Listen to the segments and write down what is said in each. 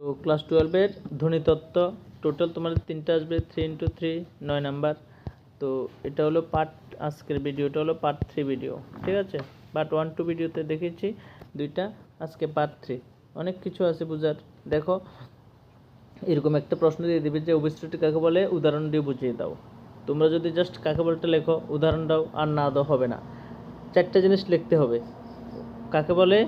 তো ক্লাস টুয়েলভের ধ্বনিতত্ত্ব টোটাল তোমাদের তিনটা আসবে থ্রি ইন্টু থ্রি নয় নাম্বার তো এটা হলো পার্ট আজকের ভিডিওটা হলো পার্ট থ্রি ভিডিও ঠিক আছে? পার্ট ওয়ান টু ভিডিওতে দেখেছি, দুইটা, আজকে পার্ট থ্রি অনেক কিছু আছে বোঝার। দেখো, এরকম একটা প্রশ্ন দিয়ে দিবে যে অবিস্তৃতি কাকে বলে? উদাহরণ দিয়ে বুঝিয়ে দাও। তোমরা যদি জাস্ট কাকে বলতে লেখো, উদাহরণ দাও, আর না দাও, হবে না। চারটা জিনিস লিখতে হবে। কাকে বলে?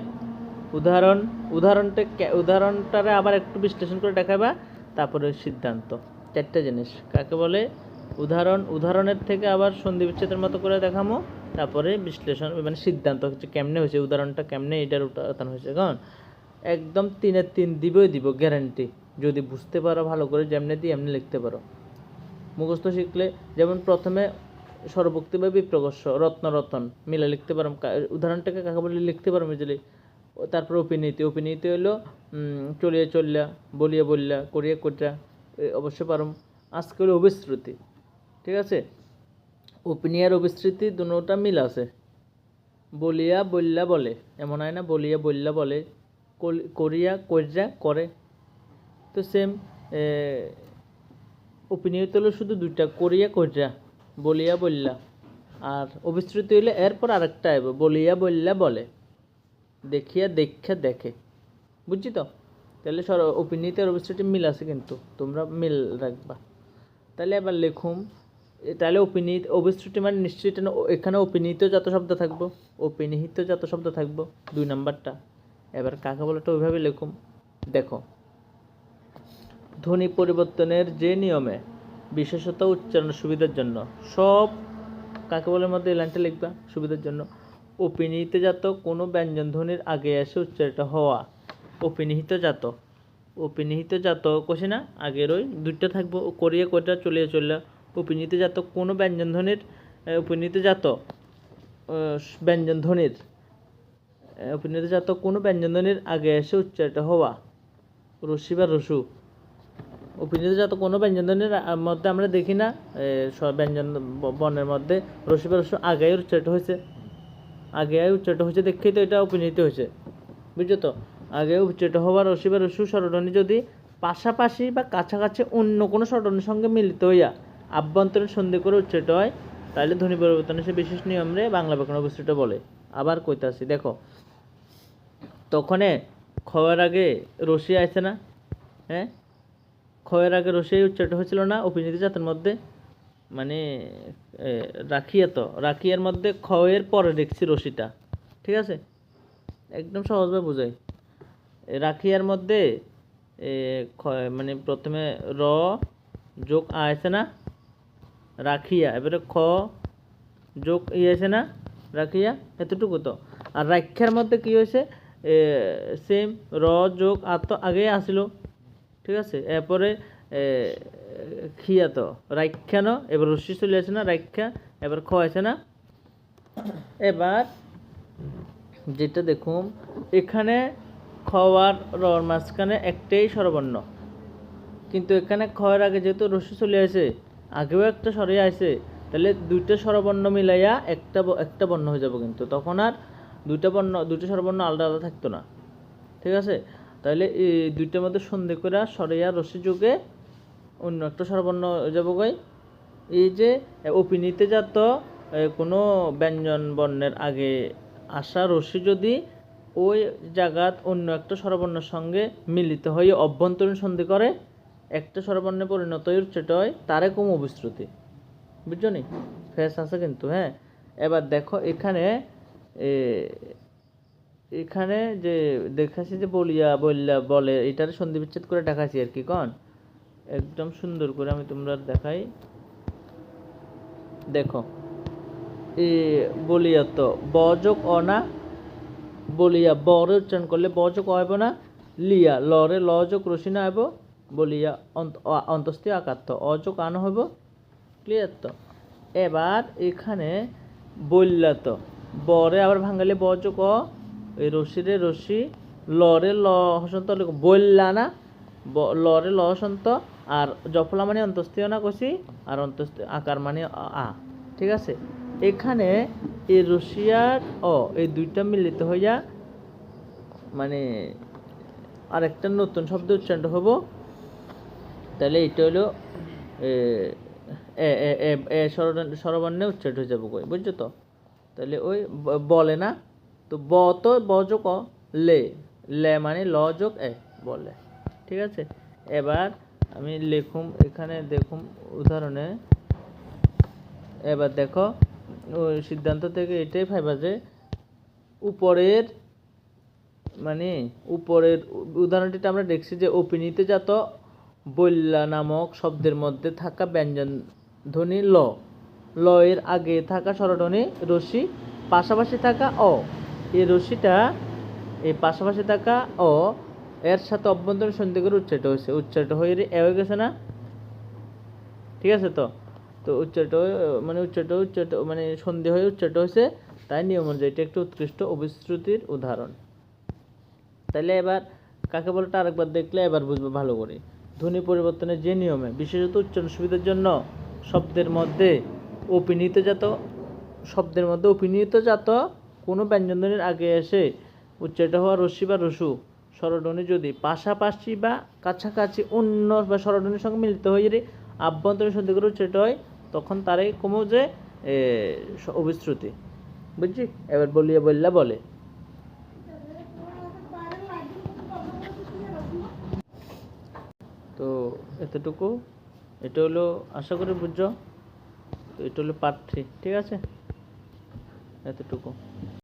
উদাহরণ, উদাহরণটা উদাহরণটারে আবার একটু বিশ্লেষণ করে দেখাবা। তারপরে সিদ্ধান্ত, চারটা জিনিস। কাকে বলে? উদাহরণ, উদাহরণের থেকে আবার সন্ধি বিচ্ছেদের মতো করে দেখামো। তারপরে বিশ্লেষণ মানে সিদ্ধান্ত হচ্ছে কেমনে হয়েছে, উদাহরণটা কেমনে, এটার উদাহরণ হয়েছে কারণ একদম তিনের তিন দিবই দিব গ্যারান্টি যদি বুঝতে পারো ভালো করে, যেমনি দিই এমনি লিখতে পারো। মুখস্থ শিখলে, যেমন প্রথমে সর্বক্তি বা বিপ্রকর্ষ রত্ন রতন মিলে লিখতে পারো উদাহরণটাকে কাকে বলে, লিখতে পারো, মিজলি। তারপর অপিনীতি অপিনীতি হলো চলিয়া চললা বলিয়া বললা করিয়া করিয়া অবশ্য পারম। আজকে হলো অবিশ্রুতি ঠিক আছে? অপিনিয়ার অবিস্মৃতি দুটোটা মিল আছে। বলিয়া বললা বলে, এমন হয় না, বলিয়া বললা বলে করিয়া কইরা করে। তো সেম অপিনিয়ত হলো শুধু দুইটা, করিয়া কইরা বলিয়া বললা আর অবিস্মৃতি হইলে এরপর আরেকটা আইব, বলিয়া বললা বলে। দেখিয়া, দেখা, দেখে। বুঝছি তো? তাহলে সর অপিনিয়ত আর মিল আছে কিন্তু, তোমরা মিল রাখবা। তাহলে এবার লিখুম তাহলে অপিনিহিত অবিশ্রুতি মানে নিশ্চয়ই এটা না- এখানে অপিনিহিত যত শব্দ থাকব অপিনিহিত যত শব্দ থাকব, দুই নাম্বারটা। এবার কাকে বলাটা ওইভাবে লিখুম। দেখো, ধ্বনি পরিবর্তনের যে নিয়মে বিশেষত উচ্চারণ সুবিধার জন্য, সব কাকে বলার মধ্যে এই লাইনটা লিখবা, সুবিধার জন্য। অপিনিহিত জাত কোনো ব্যঞ্জন ধ্বনির আগে এসে উচ্চারিত হওয়া। অপিনিহিত জাত অপিনিহিত জাত কোশে না আগের ওই দুইটা থাকব করিয়া করিয়া চলিয়া চলিয়া অপিনিহিত জাত কোনো ব্যঞ্জন ধ্বনির আহ, অপিনিহিত জাত ব্যঞ্জন ধ্বনির আহ, জাত কোনো ব্যঞ্জন ধ্বনির আগে এসে উচ্চারিত হওয়া। রসি বা রসু। অভিনীত যত কোনো ব্যঞ্জনের মধ্যে আমরা দেখি না ব্যঞ্জন বর্ণের মধ্যে রসি বা রসু আগে উচ্চারিত হয়েছে আগে উচ্চারিত হয়েছে দেখেই তো এটা অভিনীত হয়েছে। বুঝছ তো? আগে উচ্চারিত হওয়ার রসি বা রসু স্বরধ্বনি যদি পাশাপাশি বা কাছাকাছি অন্য কোনো স্বরধ্বনির সঙ্গে মিলিত হইয়া আভ্যন্তরীণ সন্ধি করে উচ্চারিত হয়, তাহলে ধ্বনি পরিবর্তনের সে বিশেষ নিয়মরে বাংলা ব্যাকরণ অবস্থিত বলে। আবার কইতাছি, দেখো, তখনে খয়ের আগে রশি আছে না? হ্যাঁ? ক্ষয়ের আগে রসিয়াই উচ্চারিত হয়েছিল না অভিনীত জাতের মধ্যে? মানে রাখিয়া তো। রাখিয়ার মধ্যে ক্ষয়ের পরে দেখছি রশিটা। ঠিক আছে? একদম সহজভাবে বোঝাই। রাখিয়ার মধ্যে মানে প্রথমে র যোগ আ আছে না? রাখিয়া। এবারে খ যোগ ই আছে না? রাখিয়া? এতটুকু তো। আর রাখ্যার মধ্যে কি হয়েছে? সেম র যোগ আর তো আগেই আসিল। ঠিক আছে? এরপরে এ, খিয়া তো রাখ্যা এবার রশ্মি চলে আসে না রাখ্যা এবার খ আছে না। এবার যেটা দেখুন এখানে খওয়ার রর মাঝখানে একটাই স্বরবর্ণ। কিন্তু এখানে খয়ের আগে যেহেতু রশ্মি চলে আসে আগেও একটা স্বরে আছে তাহলে দুইটা স্বরবর্ণ মিলাইয়া একটা একটা বর্ণ হয়ে যাবে কিন্তু। তখন আর দুইটা বর্ণ দুইটা স্বরবর্ণ আলাদা আলাদা থাকতো না। ঠিক আছে? তাহলে দুইটার মধ্যে সন্ধি করে সরাইয়া রশ্মি যুগে অন্য একটা স্বরবর্ণ যাব এই যে, অপিনীতে জাত কোনো ব্যঞ্জন বর্ণের আগে আসা রশ্মি যদি ওই জায়গাত অন্য একটা স্বরবর্ণের সঙ্গে মিলিত হয়ে অভ্যন্তরীণ সন্ধি করে, একটা স্বরবর্ণে পরিণত হয়ে উচ্চারিত হয় তারে কম অবিশ্রুতি বুঝছ নি? ফেস আছে কিন্তু হ্যাঁ? এবার দেখো, এখানে এখানে যে দেখাচ্ছি যে বলিয়া, বললা, বলে, এটার সন্ধি বিচ্ছেদ করে দেখাচ্ছি আর কি, কন? একদম সুন্দর করে আমি তোমরা দেখাই। দেখো। এ, বলিয়া তো বযোগ অনা বলিয়া বরে উচ্চারণ করলে বযোগ হইব না? লিয়া লরে লযোগ রসি না হইব? বলিয়া অন্ত- অ- অন্তস্থি আকাত্ত অযোগ আন হইব? ক্লিয়ার তো? এবার এখানে বললা তো বরে আবার ভাঙালে অ? এই রশিরে রশি লরে ল হসন্ত, বললা না? লরে ল হসন্ত আর জফলা মানে অন্তস্থীয় না কষি আর অন্তস্থ আকার মানে আ- ঠিক আছে? এখানে এই রশিয়ার ও এই দুইটা মিলিত হইয়া মানে আরেকটা নতুন শব্দ উচ্চারণ হব তাহলে এটা হলো এ স্বরবর্ণে উচ্চারিত হয়ে যাব কই বুঝছ তো? তাহলে ওই বলে না? তো ব তো ব যোগ অ, লে লে মানে ল যোগ এ বলে ঠিক আছে? এবার আমি লিখুম, এখানে দেখুম, উদাহরণে, এবার দেখো, ওই সিদ্ধান্ত থেকে এটাই ভাইবা যে উপরের মানে উপরের উদাহরণটিতে আমরা দেখছি যে অপিনীতে জাত বল্লা নামক শব্দের মধ্যে থাকা ব্যঞ্জন ধ্বনি ল ল এর আগে থাকা স্বরধ্বনি রশ্মি, পাশাপাশি থাকা অ, এই রশ্মিটা, এই পাশাপাশি থাকা অ এর সাথে অভ্যন্তরীণ সন্ধি করে উচ্চারিত হয়েছে। উচ্চারিত হয়ে এ হয়ে গেছে না? ঠিক আছে তো? তো উচ্চারিত মানে উচ্চারিত উচ্চারিত মানে সন্ধি হয়ে উচ্চারিত হয়েছে, তাই নিয়ম অনুযায়ী এটা একটি উৎকৃষ্ট অবিশ্রুতির উদাহরণ। তাহলে এবার কাকে বলটা আরেকবার দেখলে এবার বুঝবে ভালো করে। ধ্বনি পরিবর্তনের যে নিয়মে, বিশেষত উচ্চারণ সুবিধার জন্য শব্দের মধ্যে অপিনীত জাত শব্দের মধ্যে অপিনীত জাত কোনো ব্যঞ্জনধ্বনির আগে এসে উচ্চারিত হওয়া রশ্মি বা রসু স্বরধ্বনি যদি পাশাপাশি বা কাছাকাছি অন্য বা স্বরধ্বনির সঙ্গে মিলিত হয়ে যদি আভ্যন্তরীণ সন্ধি করে উচ্চারিত হয়, তখন তারাই কমো যে অবিশ্রুতি বুঝছি? এবার বলিয়া বললা বলে। তো এতটুকু। এটা হলো, আশা করি বুঝছ? তো এটা হলো পার্ট থ্রি। ঠিক আছে? এতটুকু।